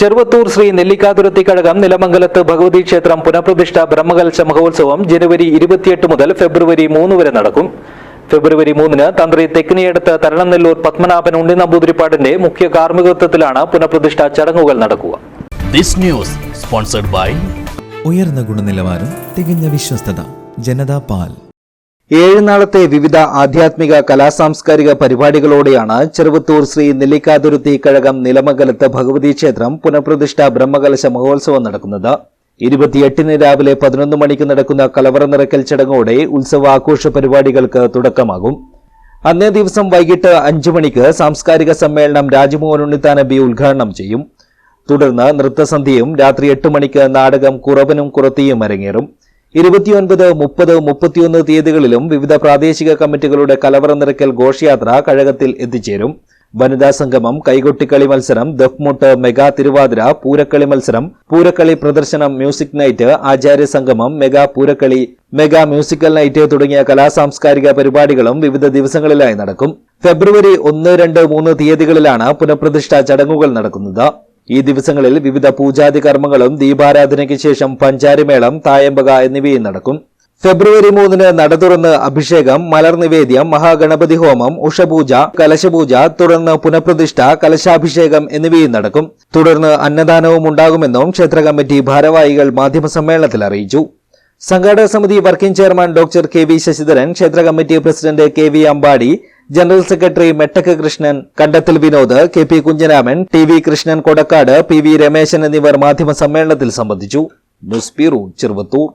ചെറുവത്തൂർ ശ്രീ നെല്ലിക്കാതുരത്തി കഴകം നിലമംഗലത്ത് ഭഗവതി ക്ഷേത്രം പുനഃപ്രതിഷ്ഠ ബ്രഹ്മകലശ മഹോത്സവം ജനുവരി ഇരുപത്തിയെട്ട് മുതൽ ഫെബ്രുവരി മൂന്ന് വരെ നടക്കും. ഫെബ്രുവരി മൂന്നിന് തന്ത്രി തെക്കിനിയടുത്ത് തരണനെല്ലൂർ പത്മനാഭൻ ഉണ്ണി നമ്പൂതിരിപ്പാടിന്റെ മുഖ്യ കാർമ്മികത്വത്തിലാണ് പുനഃപ്രതിഷ്ഠ ചടങ്ങുകൾ നടക്കുക. This news sponsored by ഉയർന്ന ഗുണനിലവാരം തികഞ്ഞ വിശ്വസ്തത ജനതാ പാൽ. ഏഴ് നാളത്തെ വിവിധ ആധ്യാത്മിക കലാസാംസ്കാരിക പരിപാടികളോടെയാണ് ചെറുവത്തൂർ ശ്രീ നെല്ലിക്കാതുരുത്തി കഴകം നിലമംഗലത്ത് ഭഗവതി ക്ഷേത്രം പുനഃപ്രതിഷ്ഠ ബ്രഹ്മകലശ മഹോത്സവം നടക്കുന്നത്. ഇരുപത്തിയെട്ടിന് രാവിലെ പതിനൊന്ന് മണിക്ക് നടക്കുന്ന കലവറ നിറക്കൽ ചടങ്ങോടെ ഉത്സവാഘോഷ പരിപാടികൾക്ക് തുടക്കമാകും. അന്നേ ദിവസം വൈകിട്ട് അഞ്ചു മണിക്ക് സാംസ്കാരിക സമ്മേളനം രാജ്മോഹൻ ഉണ്ണിത്താൻ ബി ഉദ്ഘാടനം ചെയ്യും. തുടർന്ന് നൃത്തസന്ധ്യയും രാത്രി എട്ട് മണിക്ക് നാടകം കുറവനും കുറത്തിയും അരങ്ങേറും. ഇരുപത്തിയൊൻപത് മുപ്പത് മുപ്പത്തിയൊന്ന് തീയതികളിലും വിവിധ പ്രാദേശിക കമ്മിറ്റികളുടെ കലവറ നിറയ്ക്കൽ ഘോഷയാത്ര കഴകത്തിൽ എത്തിച്ചേരും. വനിതാ സംഗമം കൈകൊട്ടിക്കളി മത്സരം ദഫ്മുട്ട് മെഗാ തിരുവാതിര പൂരക്കളി മത്സരം പൂരക്കളി പ്രദർശനം മ്യൂസിക് നൈറ്റ് ആചാര്യ സംഗമം മെഗാ പൂരക്കളി മെഗാ മ്യൂസിക്കൽ നൈറ്റ് തുടങ്ങിയ കലാസാംസ്കാരിക പരിപാടികളും വിവിധ ദിവസങ്ങളിലായി നടക്കും. ഫെബ്രുവരി ഒന്ന് രണ്ട് മൂന്ന് തീയതികളിലാണ് പുനഃപ്രതിഷ്ഠാ ചടങ്ങുകൾ നടക്കുന്നത്. ഈ ദിവസങ്ങളിൽ വിവിധ പൂജാതി കർമ്മങ്ങളും ദീപാരാധനയ്ക്ക് ശേഷം പഞ്ചാരിമേളം തായമ്പക എന്നിവയും നടക്കും. ഫെബ്രുവരി മൂന്നിന് നട തുറന്ന് അഭിഷേകം മലർ നിവേദ്യം മഹാഗണപതി ഹോമം ഉഷപൂജ കലശപൂജ തുടർന്ന് പുനഃപ്രതിഷ്ഠ കലശാഭിഷേകം എന്നിവയും നടക്കും. തുടർന്ന് അന്നദാനവും ഉണ്ടാകുമെന്നും ക്ഷേത്ര കമ്മിറ്റി ഭാരവാഹികൾ മാധ്യമസമ്മേളനത്തിൽ അറിയിച്ചു. സംഘാടക സമിതി working chairman doctor K V Sasidharan ക്ഷേത്ര committee president K V Ambadi general secretary മെട്ടക്ക് Krishnan Kandathil Vinod K P Kunjaraman T V Krishnan Kodakkad P V Rameshan എന്നിവർ മാധ്യമ സമ്മേളനത്തിൽ സംബന്ധിച്ചു. News bureau Cheruvathur.